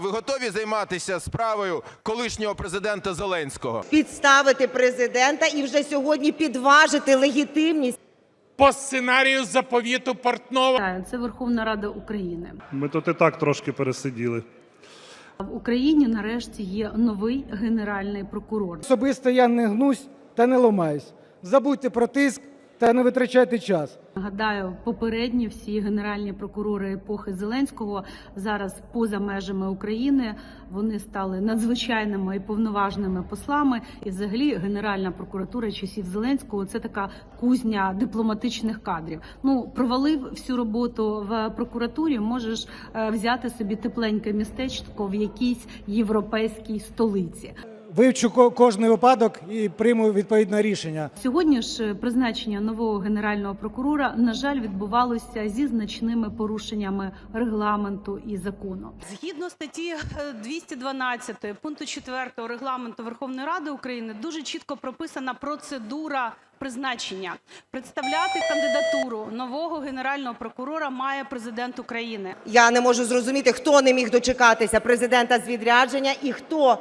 Ви готові займатися справою колишнього президента Зеленського? підставити президента і вже сьогодні підважити легітимність по сценарію заповіту Портнова. Це Верховна Рада України. Ми тут і так трошки пересиділи. В Україні нарешті є новий генеральний прокурор. Особисто я не гнусь та не ломаюсь. Забудьте про тиск та не витрачайте час. Нагадаю, попередні всі генеральні прокурори епохи Зеленського зараз поза межами України. Вони стали надзвичайними і повноважними послами. І, взагалі, Генеральна прокуратура часів Зеленського це така кузня дипломатичних кадрів. Ну провалив всю роботу в прокуратурі. Можеш е, взяти собі тепленьке містечко в якійсь європейській столиці. Вивчу ко- кожний випадок і прийму відповідне рішення. Сьогодні ж е, призначення нового генерального прокурора на жаль відбувалося зі значними порушеннями регламенту і закону. Згідно статті е, 212 пункту 4 регламенту Верховної Ради України дуже чітко прописана процедура призначення. Представляти кандидатуру нового генерального прокурора має президент України. Я не можу зрозуміти, хто не міг дочекатися президента з відрядження і хто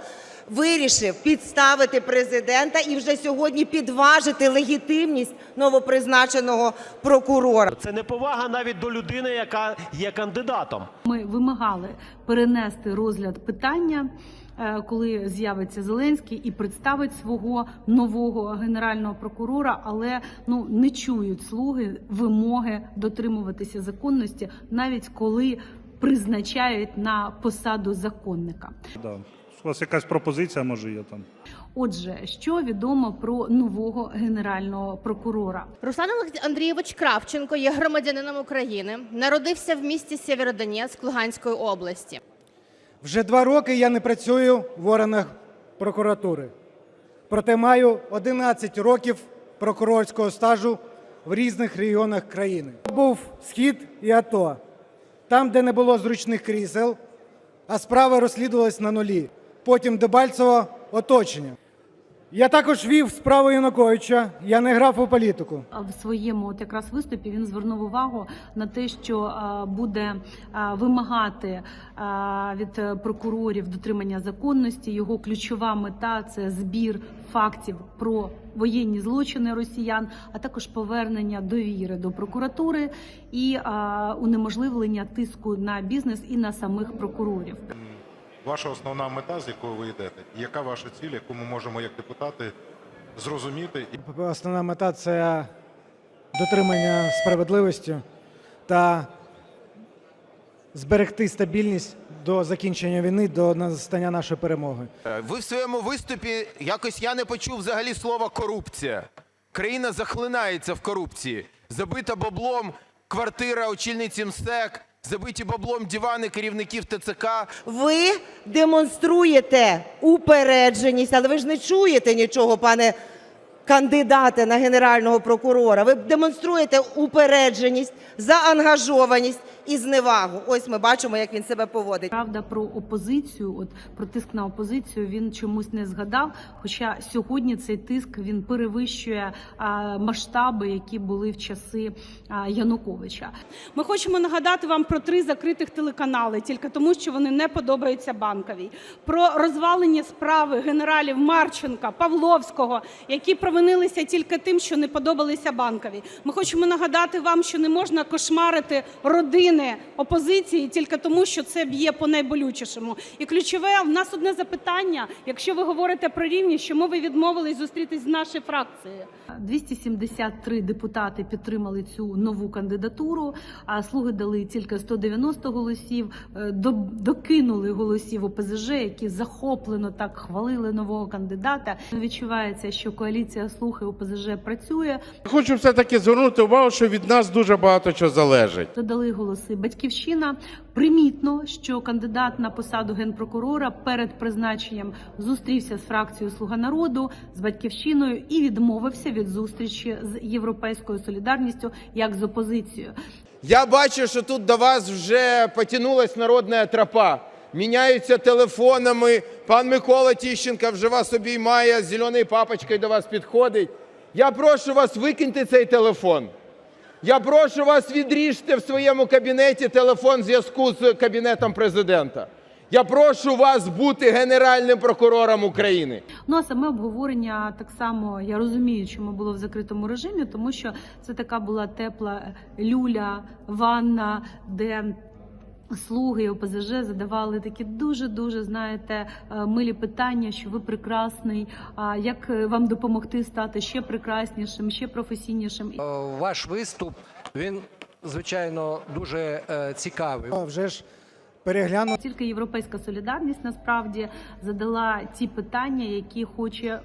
вирішив підставити президента і вже сьогодні підважити легітимність новопризначеного прокурора. Це неповага навіть до людини, яка є кандидатом. Ми вимагали перенести розгляд питання. е, Коли з'явиться Зеленський і представить свого нового генерального прокурора, але ну не чують слуги вимоги дотримуватися законності, навіть коли призначають на посаду законника. У вас якась пропозиція може є там? Отже, що відомо про нового генерального прокурора? Руслан Андрійович Кравченко є громадянином України. Народився в місті Сєвєродонецьк Луганської області. Вже два роки я не працюю в органах прокуратури. Проте маю 11 років прокурорського стажу в різних регіонах країни. Був схід і АТО, там, де не було зручних крісел, а справа розслідувалась на нулі. Потім Дебальцево оточення. Я також вів справу Януковича, я не грав у політику. В своєму от якраз виступі він звернув увагу на те, що буде вимагати від е, прокурорів дотримання законності. Його ключова мета це збір фактів про воєнні злочини росіян, а також повернення довіри до прокуратури і унеможливлення тиску на бізнес і на самих прокурорів. Ваша основна мета, з якою ви йдете, і яка ваша ціль, яку ми можемо як депутати зрозуміти і Основна мета це дотримання справедливості та зберегти стабільність до закінчення війни, до настання нашої перемоги. Ви в своєму виступі якось я не почув взагалі слова корупція. Країна захлинається в корупції. Забита баблом квартира очільниці МСЕК, забиті баблом дивани керівників ТЦК. Ви демонструєте упередженість, але ви ж не чуєте нічого, пане кандидате на генерального прокурора. Ви демонструєте упередженість, заангажованість і зневагу. Ось ми бачимо, як він себе поводить. Правда, про опозицію, от про тиск на опозицію він чомусь не згадав. Хоча сьогодні цей тиск він перевищує а, масштаби, які були в часи а, Януковича. Ми хочемо нагадати вам про три закритих телеканали, тільки тому, що вони не подобаються банковій. Про розвалені справи генералів Марченка, Павловського, які провинилися тільки тим, що не подобалися банковій. Ми хочемо нагадати вам, що не можна кошмарити родини опозиції тільки тому, що це б'є по найболючішому. І ключове в нас одне запитання: якщо ви говорите про рівність, чому ви відмовились зустрітись з нашою фракцією? 273 депутати підтримали цю нову кандидатуру. А слуги дали тільки 190 голосів. Е, Докинули голосів ОПЗЖ, які захоплено так хвалили нового кандидата. Відчувається, що коаліція слуг і ОПЗЖ працює. Хочу все-таки звернути увагу, що від нас дуже багато чого залежить. Додали голоси Батьківщина. Примітно, що кандидат на посаду генпрокурора перед призначенням зустрівся з фракцією Слуга народу з батьківщиною і відмовився від зустрічі з європейською солідарністю як з опозицією. Я бачу, що тут до вас вже потянулась народна тропа. Міняються телефонами. Пан Микола Тіщенко вже вас обіймає, з зеленою папочкою до вас підходить. Я прошу вас, викиньте цей телефон. Я прошу вас, відріжте в своєму кабінеті телефон зв'язку з кабінетом президента. Я прошу вас бути Генеральним прокурором України. Ну а саме обговорення так само я розумію, чому було в закритому режимі, тому що це така була тепла люля, ванна, де. Слуги ОПЗЖ задавали такі дуже дуже знаєте е, милі питання, що ви прекрасний. А як е, вам допомогти стати ще прекраснішим, ще професійнішим? Е, Ваш виступ він звичайно дуже цікавий. А Вже ж перегляну Тільки європейська солідарність насправді задала ті питання, які хоче е,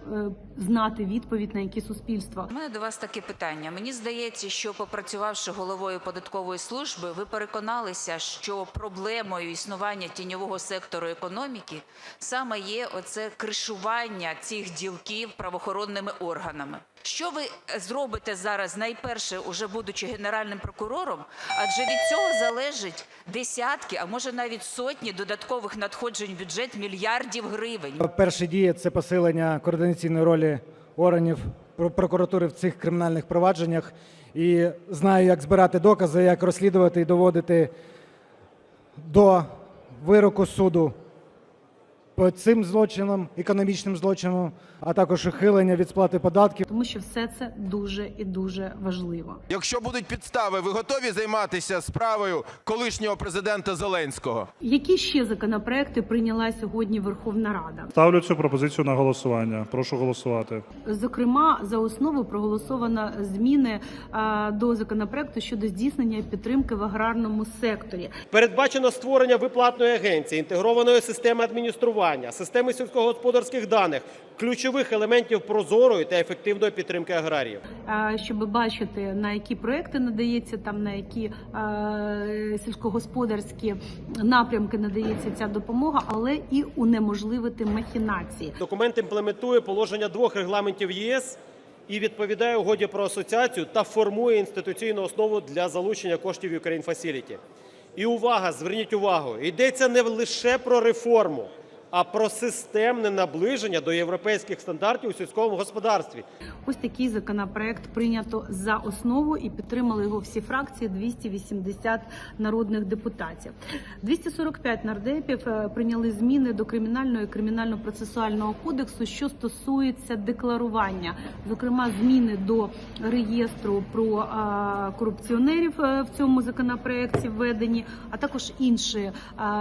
знати відповідь на які суспільство. У мене до вас таке питання. Мені здається, що попрацювавши головою податкової служби, ви переконалися, що проблемою існування тіньового сектору економіки саме є оце кришування цих ділків правоохоронними органами. Що ви зробите зараз, найперше, уже будучи генеральним прокурором? Адже від цього залежить десятки, а може навіть сотні додаткових надходжень в бюджет мільярдів гривень. перші дії це посилення координаційної ролі органів про- прокуратури в цих кримінальних провадженнях. І знаю, як збирати докази, як розслідувати і доводити до вироку суду по цим злочинам, економічним злочинам, а також ухилення від сплати податків. Тому що все це дуже і дуже важливо. Якщо будуть підстави, ви готові займатися справою колишнього президента Зеленського? Які ще законопроекти прийняла сьогодні Верховна Рада? Ставлю цю пропозицію на голосування. Прошу голосувати. Зокрема, за основу проголосовано зміни а, до законопроекту щодо здійснення підтримки в аграрному секторі. Передбачено створення виплатної агенції, інтегрованої системи адміністрування, системи сільськогосподарських даних, ключових елементів прозорої та ефективної підтримки аграріїв. щоб бачити на які проекти надається, там на які е, сільськогосподарські напрямки надається ця допомога, але і унеможливити махінації. Документ імплементує положення двох регламентів ЄС і відповідає угоді про асоціацію та формує інституційну основу для залучення коштів Ukraine Facility. І увага, зверніть увагу, йдеться не лише про реформу, а про системне наближення до європейських стандартів у сільському господарстві. Ось такий законопроект прийнято за основу і підтримали його всі фракції 280 народних депутатів. 245 нардепів е, прийняли зміни до кримінального і кримінально-процесуального кодексу, що стосується декларування, зокрема зміни до реєстру про е, корупціонерів е, в цьому законопроекті введені, а також інші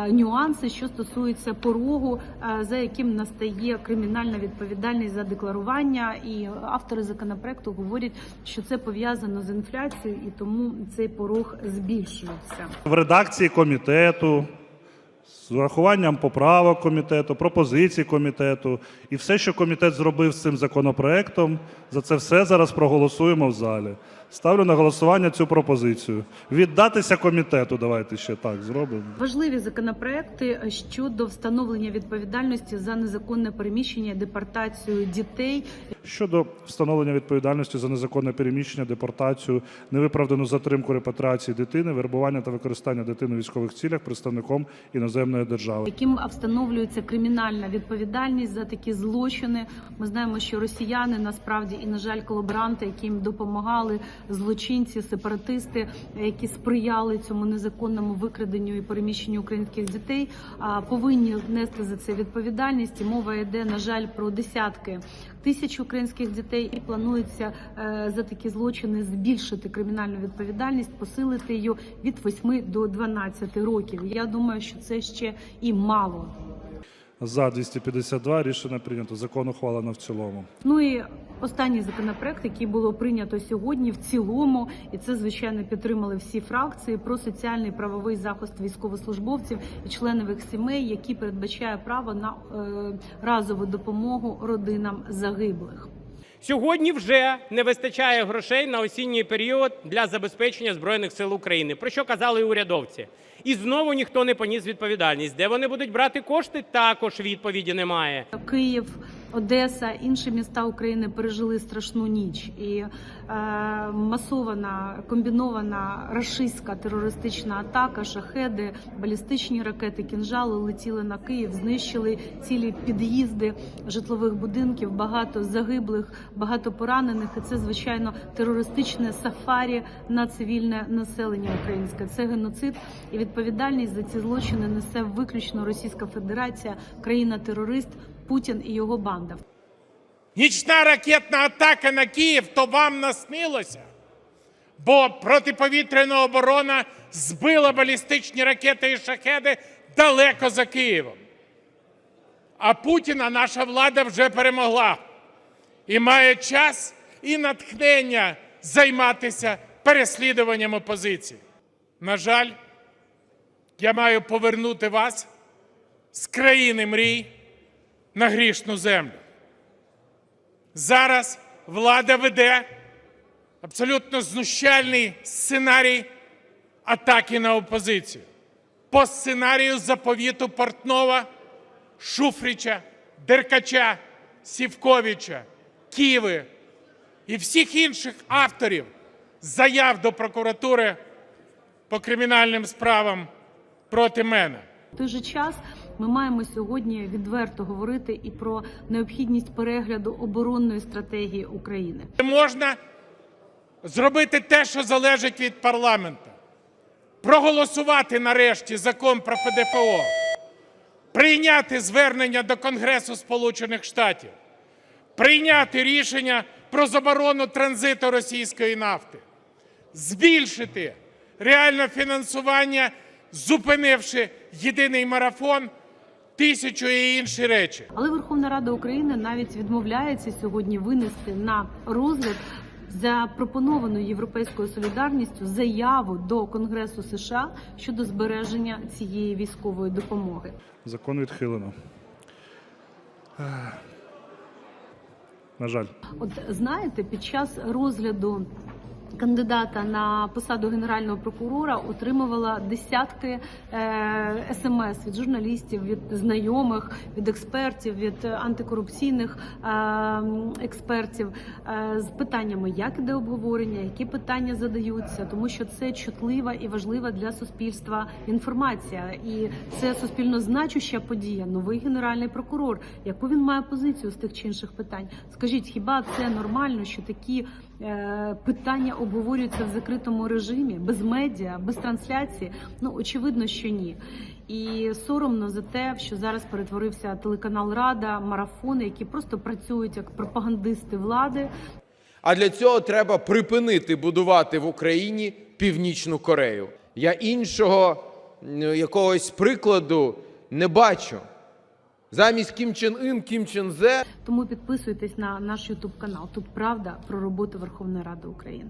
нюанси, що стосуються порогу, за яким настає кримінальна відповідальність за декларування. І автори законопроекту говорять, що це пов'язано з інфляцією, і тому цей порог збільшується. В редакції комітету, урахуванням поправок комітету, пропозицій комітету і все, що комітет зробив з цим законопроектом, за це все зараз проголосуємо в залі. Ставлю на голосування цю пропозицію. Віддатися комітету. Давайте ще так зробимо. Важливі законопроекти щодо встановлення відповідальності за незаконне переміщення, депортацію дітей. Щодо встановлення відповідальності за незаконне переміщення, депортацію, невиправдану затримку репатріації дитини, вербування та використання дитини у військових цілях представником іноземної держави. яким встановлюється кримінальна відповідальність за такі злочини. Ми знаємо, що росіяни насправді і на жаль, колаборанти, які їм допомагали, злочинці, сепаратисти, які сприяли цьому незаконному викраденню і переміщенню українських дітей, повинні нести за це відповідальність. І мова йде на жаль про десятки тисяч українських дітей. І планується е, за такі злочини збільшити кримінальну відповідальність, посилити її від 8 до 12 років. Я думаю, що це ще і мало. За 252 рішення прийнято. Закон ухвалено в цілому. Ну і останній законопроект, який було прийнято сьогодні в цілому, і це звичайно підтримали всі фракції про соціальний правовий захист військовослужбовців і членів їх сімей, які передбачає право на е, разову допомогу родинам загиблих. Сьогодні вже не вистачає грошей на осінній період для забезпечення Збройних сил України, про що казали і урядовці. І знову ніхто не поніс відповідальність. Де вони будуть брати кошти, також відповіді немає. Київ Одеса, інші міста України пережили страшну ніч, і е, масована комбінована рашистська терористична атака, шахеди, балістичні ракети, кінжали летіли на Київ, знищили цілі під'їзди житлових будинків, багато загиблих, багато поранених. І це звичайно терористичне сафарі на цивільне населення українське. Це геноцид і відповідальність за ці злочини несе виключно Російська Федерація, країна-терорист Путін і його банда. Нічна ракетна атака на Київ то вам наснилося, бо протиповітряна оборона збила балістичні ракети і шахеди далеко за Києвом. А Путіна наша влада вже перемогла і має час і натхнення займатися переслідуванням опозиції. На жаль, я маю повернути вас з країни мрій на грішну землю. Зараз влада веде абсолютно знущальний сценарій атаки на опозицію. По сценарію заповіту Портнова, Шуфрича, Деркача, Сівковича, Ківи і всіх інших авторів заяв до прокуратури по кримінальним справам проти мене. Той же час ми маємо сьогодні відверто говорити і про необхідність перегляду оборонної стратегії України. Можна зробити те, що залежить від парламенту. Проголосувати нарешті закон про ПДФО, прийняти звернення до Конгресу Сполучених Штатів, прийняти рішення про заборону транзиту російської нафти, збільшити реальне фінансування, зупинивши єдиний марафон, тисячу і інші речі. Але Верховна Рада України навіть відмовляється сьогодні винести на розгляд запропоновану європейською солідарністю заяву до Конгресу США щодо збереження цієї військової допомоги. Закон відхилено. На жаль. От знаєте, під час розгляду кандидата на посаду генерального прокурора отримувала десятки е, смс від журналістів, від знайомих, від експертів, від антикорупційних е, експертів е, з питаннями, як іде обговорення, які питання задаються, тому що це чутлива і важлива для суспільства інформація, і це суспільно значуща подія. Новий генеральний прокурор. Яку він має позицію з тих чи інших питань? Скажіть, хіба це нормально, що такі питання обговорюються в закритому режимі, без медіа, без трансляції? Ну очевидно, що ні. І соромно за те, що зараз перетворився телеканал Рада, марафони, які просто працюють як пропагандисти влади, А для цього треба припинити будувати в Україні Північну Корею. Я іншого якогось прикладу не бачу. Замість Кім Чен Ін, Кім Чен Зе Тому підписуйтесь на наш Ютуб канал. Тут правда про роботу Верховної Ради України.